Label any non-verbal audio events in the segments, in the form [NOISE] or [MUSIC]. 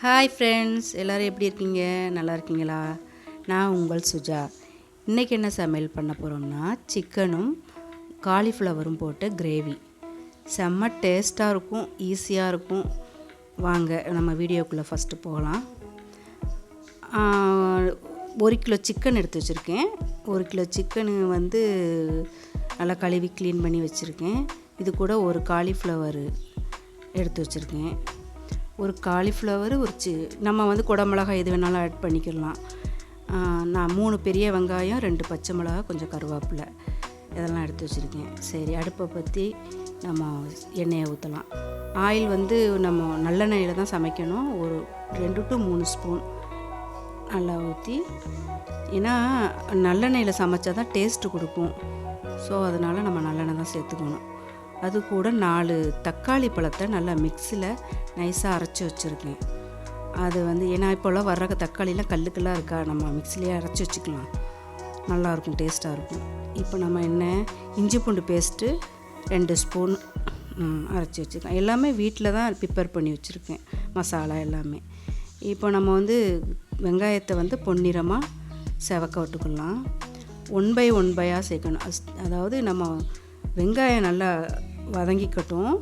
Hi friends எல்லோரும் எப்படி இருக்கீங்க? நல்லா இருக்கீங்களா? நான் உங்கள் சுஜா. இன்றைக்கி என்ன சமையல் பண்ண போகிறோம்னா சிக்கனும் காலிஃப்ளவரும் போட்டு கிரேவி செம்ம டேஸ்ட்டாக இருக்கும் ஈஸியாக இருக்கும். வாங்க நம்ம வீடியோக்குள்ளே ஃபஸ்ட்டு போகலாம். ஒரு கிலோ சிக்கன் எடுத்து வச்சுருக்கேன். ஒரு கிலோ சிக்கனு வந்து நல்லா கழுவி க்ளீன் பண்ணி வச்சுருக்கேன். இது கூட ஒரு காலிஃப்ளவர் எடுத்து வச்சுருக்கேன். ஒரு காலிஃப்ளவர் ஒரு சி நம்ம வந்து குடமிளகாய் எது வேணாலும் ஆட் பண்ணிக்கலாம். நான் மூணு பெரிய வெங்காயம் ரெண்டு பச்சை மிளகா கொஞ்சம் கருவேப்பிலை. இதெல்லாம் எடுத்து வச்சுருக்கேன். சரி அடுப்பை பற்றி நம்ம எண்ணெயை ஊற்றலாம் ஆயில் வந்து நம்ம நல்லெண்ணெயில் தான் சமைக்கணும். ஒரு ரெண்டு டு மூணு ஸ்பூன் நல்லா ஊற்றி ஏன்னா நல்லெண்ணெயில் சமைச்சா தான் டேஸ்ட்டு கொடுக்கும். ஸோ அதனால் நம்ம நல்லெண்ணெய் தான் சேர்த்துக்கணும். அது கூட நாலு தக்காளி பழத்தை நல்லா மிக்ஸியில் நைஸாக அரைச்சி வச்சுருக்கேன். அது வந்து ஏன்னா இப்போல்லாம் வர்ற தக்காளிலாம் கல்லுக்கெல்லாம் இருக்கா? நம்ம மிக்ஸிலேயே அரைச்சி வச்சுக்கலாம். நல்லாயிருக்கும் டேஸ்ட்டாக இருக்கும். இப்போ நம்ம என்ன இஞ்சி பூண்டு பேஸ்ட்டு ரெண்டு ஸ்பூன் அரைச்சி வச்சுக்கலாம். எல்லாமே வீட்டில் தான் ப்ரிப்பேர் பண்ணி வச்சுருக்கேன் மசாலா எல்லாமே. இப்போ நம்ம வந்து வெங்காயத்தை வந்து பொன்னிறமாக செவக்க விட்டுக்கலாம். ஒன் பை ஒன் பையாக சேர்க்கணும். அஸ்- அதாவது நம்ம வெங்காயம் நல்லா வதங்கிக்கட்டும்.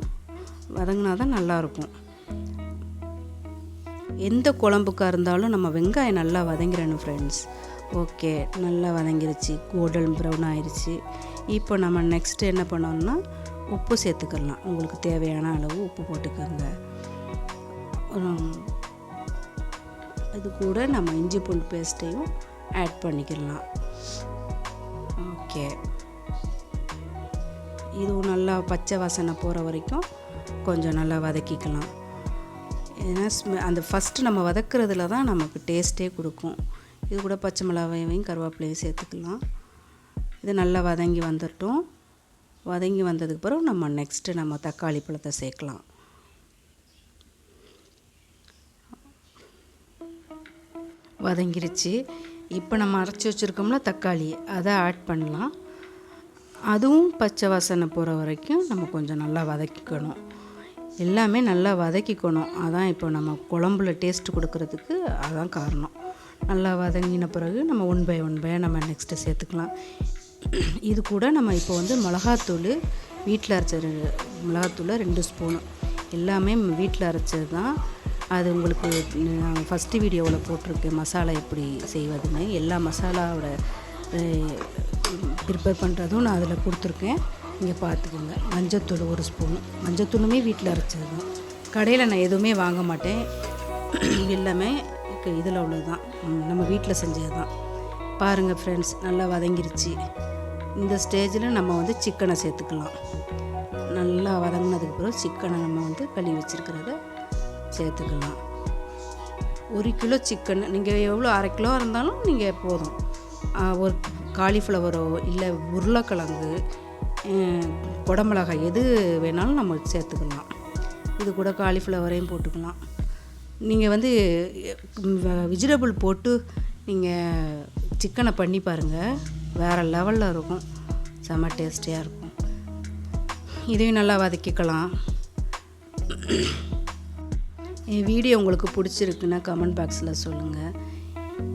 வதங்கினா தான் நல்லாயிருக்கும் எந்த குழம்புக்காக இருந்தாலும் நம்ம வெங்காயம் நல்லா வதங்கிறணும் ஃப்ரெண்ட்ஸ் ஓகே நல்லா வதங்கிருச்சு. கோல்டன் ப்ரௌன் ஆயிடுச்சு இப்போ நம்ம நெக்ஸ்ட்டு என்ன பண்ணோம்னா உப்பு சேர்த்துக்கலாம். உங்களுக்கு தேவையான அளவு உப்பு போட்டுக்கோங்க. அது கூட நம்ம இஞ்சி பூண்டு பேஸ்ட்டையும் ஆட் பண்ணிக்கலாம். ஓகே இதுவும் நல்லா பச்சை வாசனை போகிற வரைக்கும் கொஞ்சம் நல்லா வதக்கிக்கலாம். ஏன்னா ஸ்மெ அந்த ஃபஸ்ட்டு நம்ம வதக்கிறதுல தான் நமக்கு டேஸ்ட்டே கொடுக்கும். இது கூட பச்சை மிளகாயையும் கருவேப்பிலையும் சேர்த்துக்கலாம். இது நல்லா வதங்கி வந்துட்டோம் வதங்கி வந்ததுக்கு பிறகு நம்ம நெக்ஸ்ட்டு நம்ம தக்காளி பழத்தை சேர்க்கலாம். வதங்கிருச்சு. இப்போ நம்ம அரைச்சி வச்சுருக்கோம்ல தக்காளி அதை ஆட் பண்ணலாம். அதுவும் பச்சை வாசனை போகிற வரைக்கும் நம்ம கொஞ்சம் நல்லா வதக்கிக்கணும். எல்லாமே நல்லா வதக்கிக்கணும். அதான் இப்போ நம்ம குழம்புல டேஸ்ட் கொடுக்கறதுக்கு அதான் காரணம். நல்லா வதங்கின பிறகு நம்ம ஒன் பை ஒன் பை நம்ம நெக்ஸ்ட்டு சேர்த்துக்கலாம். இது கூட நம்ம இப்போ வந்து மிளகாத்தூள் வீட்டில் அரைச்ச மிளகாத்தூளை ரெண்டு ஸ்பூனு எல்லாமே வீட்டில் அரைச்சது தான் அது உங்களுக்கு நான் ஃபஸ்ட்டு வீடியோவில் போட்டிருக்கேன். மசாலா எப்படி செய்வதுன்னு. எல்லா மசாலாவோட ப்ரிப்பேர் பண்ணுறதும் நான் அதில் கொடுத்துருக்கேன். நீங்கள் பார்த்துக்கோங்க மஞ்சத்தூள் ஒரு ஸ்பூன் மஞ்சத்தூளுமே வீட்டில் அரைச்சது தான் கடையில் நான் எதுவுமே வாங்க மாட்டேன். எல்லாமே இதில் உள்ளது தான் நம்ம வீட்டில் செஞ்சது தான் பாருங்கள் ஃப்ரெண்ட்ஸ் நல்லா வதங்கிருச்சு. இந்த ஸ்டேஜில் நம்ம வந்து சிக்கனை சேர்த்துக்கலாம். நல்லா வதங்கினதுக்கு பிறகு சிக்கனை நம்ம வந்து கழுவி வச்சுருக்கிறத சேர்த்துக்கலாம். ஒரு கிலோ சிக்கன் நீங்கள் எவ்வளோ அரை கிலோ இருந்தாலும் நீங்கள் போதும். ஒரு காலிஃப்ளவரோ இல்லை உருளைக்கிழங்கு குடமிளகாய் எது வேணாலும் நம்ம சேர்த்துக்கலாம். இது கூட காலிஃப்ளவரையும் போட்டுக்கலாம். நீங்கள் வந்து வெஜிடபிள் போட்டு நீங்கள் சிக்கனை பண்ணி பாருங்கள் வேறு லெவலில் இருக்கும். செம்ம டேஸ்டியாக இருக்கும். இதையும் நல்லா வதக்கிக்கலாம். என் வீடியோ உங்களுக்கு பிடிச்சிருக்குன்னா கமெண்ட் பாக்ஸில் சொல்லுங்கள்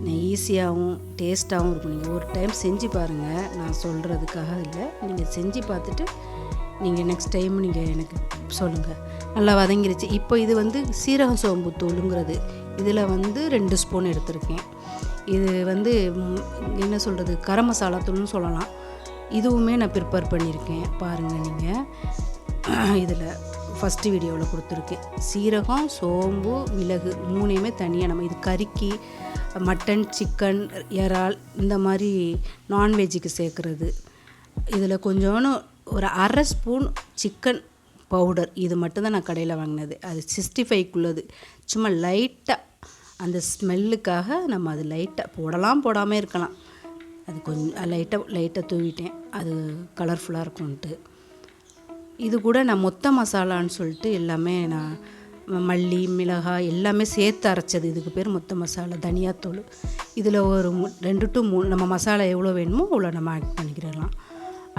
ஈஸியாகவும் டேஸ்ட்டாகவும் இருக்கும். நீங்கள் ஒரு டைம் செஞ்சு பாருங்கள் நான் சொல்கிறதுக்காக இல்லை. நீங்கள் செஞ்சு பார்த்துட்டு நீங்கள் நெக்ஸ்ட் டைம் நீங்கள் எனக்கு சொல்லுங்கள் நல்லா வதங்கிருச்சு. இப்போ இது வந்து சீரகம் சோம்பு தூளுங்கிறது. இதில் வந்து ரெண்டு ஸ்பூன் எடுத்திருக்கேன். இது வந்து என்ன சொல்கிறது கரம் மசாலா தூள்னு சொல்லலாம். இதுவுமே நான் ப்ரிப்பேர் பண்ணியிருக்கேன் பாருங்கள் நீங்கள் [CLEARS THROAT] இதில். ஃபஸ்ட்டு வீடியோவில் கொடுத்துருக்கேன் சீரகம் சோம்பு மிளகு மூணையுமே தனியாக நம்ம இது கறிக்கு மட்டன் சிக்கன் இறால் இந்த மாதிரி நான்வெஜ்ஜுக்கு சேர்க்குறது. இதில் கொஞ்சோன்னு ஒரு அரை ஸ்பூன் சிக்கன் பவுடர் இது மட்டும்தான் நான் கடையில் வாங்கினது. அது சிக்ஸ்டி ஃபைவ்க்குள்ளது சும்மா லைட்டாக அந்த ஸ்மெல்லுக்காக நம்ம அது லைட்டாக போடலாம் போடாமல் இருக்கலாம். அது கொஞ்சம் லைட்டாக லைட்டாக தூவிட்டேன். அது கலர்ஃபுல்லாக இருக்கும்ன்ட்டு. இது கூட நான் மொத்த மசாலான்னு சொல்லிட்டு எல்லாமே நான் மல்லி மிளகாய் எல்லாமே சேர்த்து அரைச்சது. இதுக்கு பேர் மொத்த மசாலா தனியாத்தூள். இதில் ஒரு ரெண்டு டு மூணு நம்ம மசாலா எவ்வளோ வேணுமோ அவ்வளோ நம்ம ஆட் பண்ணிக்கிறலாம்.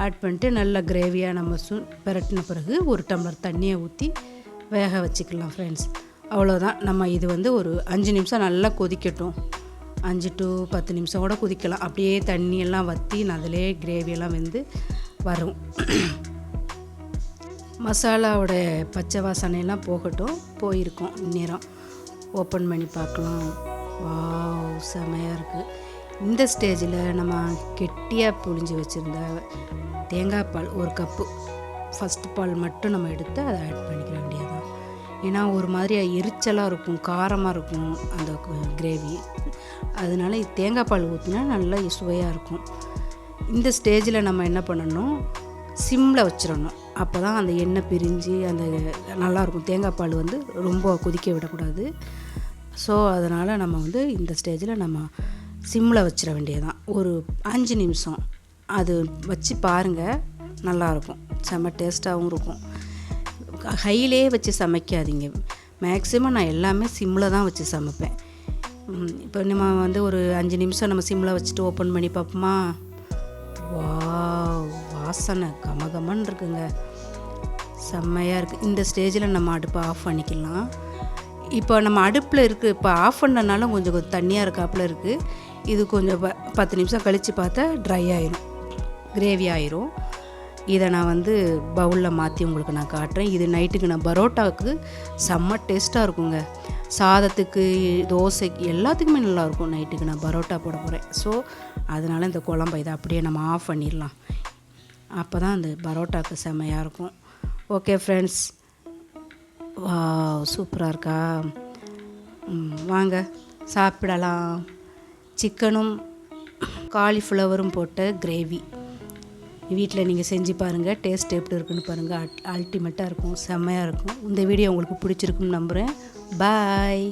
ஆட் பண்ணிட்டு நல்லா கிரேவியாக நம்ம சு பிரட்டின பிறகு ஒரு டம்ளர் தண்ணியை ஊற்றி வேக வச்சுக்கலாம் ஃப்ரெண்ட்ஸ் அவ்வளோதான் நம்ம இது வந்து ஒரு அஞ்சு நிமிஷம் நல்லா கொதிக்கட்டும். அஞ்சு டு பத்து நிமிஷம் கூட கொதிக்கலாம். அப்படியே தண்ணியெல்லாம் வற்றி அதிலே கிரேவியெல்லாம் வெந்து வரும். மசாலாவோட பச்சை வாசனையெல்லாம் போகட்டும் போயிருக்கோம் இந்நேரம். ஓப்பன் பண்ணி பார்க்கலாம். வாவ் செமையாக இருக்குது இந்த ஸ்டேஜில் நம்ம கெட்டியாக புழிஞ்சு வச்சுருந்த தேங்காய் பால் ஒரு கப்பு. ஃபஸ்ட்டு பால் மட்டும் நம்ம எடுத்து அதை ஆட் பண்ணிக்க வேண்டியதுதான். ஏன்னா ஒரு மாதிரி எரிச்சலாக இருக்கும் காரமாக இருக்கும் அந்த கிரேவி அதனால தேங்காய் பால் ஊற்றினா நல்லா சுவையாக இருக்கும். இந்த ஸ்டேஜில் நம்ம என்ன பண்ணணும்? சிம்மில் வச்சிடணும். அப்போ தான் அந்த எண்ணெய் பிரிஞ்சு அந்த நல்லாயிருக்கும். தேங்காய் பால் வந்து ரொம்ப கொதிக்க விடக்கூடாது. ஸோ அதனால் நம்ம வந்து இந்த ஸ்டேஜில் நம்ம சிம்மில் வச்சிட வேண்டியதுதான். ஒரு அஞ்சு நிமிஷம் அது வச்சு பாருங்கள் நல்லாயிருக்கும். செம்ம டேஸ்ட்டாகவும் இருக்கும். ஹையிலே வச்சு சமைக்காதீங்க. மேக்ஸிமம் நான் எல்லாமே சிம்மில் தான் வச்சு சமைப்பேன். இப்போ நம்ம வந்து ஒரு அஞ்சு நிமிஷம் நம்ம சிம்மில் வச்சுட்டு ஓப்பன் பண்ணி பார்ப்போமா? வா வாசனை கமகமன்னு இருக்குங்க செம்மையாக இருக்குது இந்த ஸ்டேஜில் நம்ம அடுப்பை ஆஃப் பண்ணிக்கலாம். இப்போ நம்ம அடுப்பில் இருக்குது இப்போ ஆஃப் பண்ணனால கொஞ்சம் கொஞ்சம் தண்ணியாக இருக்காப்புல இருக்குது இது கொஞ்சம் ப- பத்து நிமிஷம் கழித்து பார்த்தா ட்ரை ஆயிரும். கிரேவி ஆயிரும். இதை நான் வந்து பவுலில் மாற்றி உங்களுக்கு நான் காட்டுறேன். இது நைட்டுக்கு நான் பரோட்டாவுக்கு செம்ம டேஸ்ட்டாக இருக்குங்க. சாதத்துக்கு தோசைக்கு எல்லாத்துக்குமே நல்லாயிருக்கும் நைட்டுக்கு நான் பரோட்டா போட போகிறேன் ஸோ அதனால் இந்த குழம்பை இதை அப்படியே நம்ம ஆஃப் பண்ணிடலாம். அப்போ தான் அந்த பரோட்டாக்கு செம்மையாக இருக்கும். ஓகே ஃப்ரெண்ட்ஸ் வா சூப்பராக இருக்கா? வாங்க சாப்பிடலாம். சிக்கனும் காலிஃப்ளவரும் போட்ட கிரேவி வீட்டில் நீங்கள் செஞ்சு பாருங்கள் டேஸ்ட் எப்படி இருக்குன்னு பாருங்கள் அல்டிமேட்டாக இருக்கும் செம்மையாக இருக்கும். இந்த வீடியோ உங்களுக்கு பிடிச்சிருக்குன்னு நம்புகிறேன் பாய்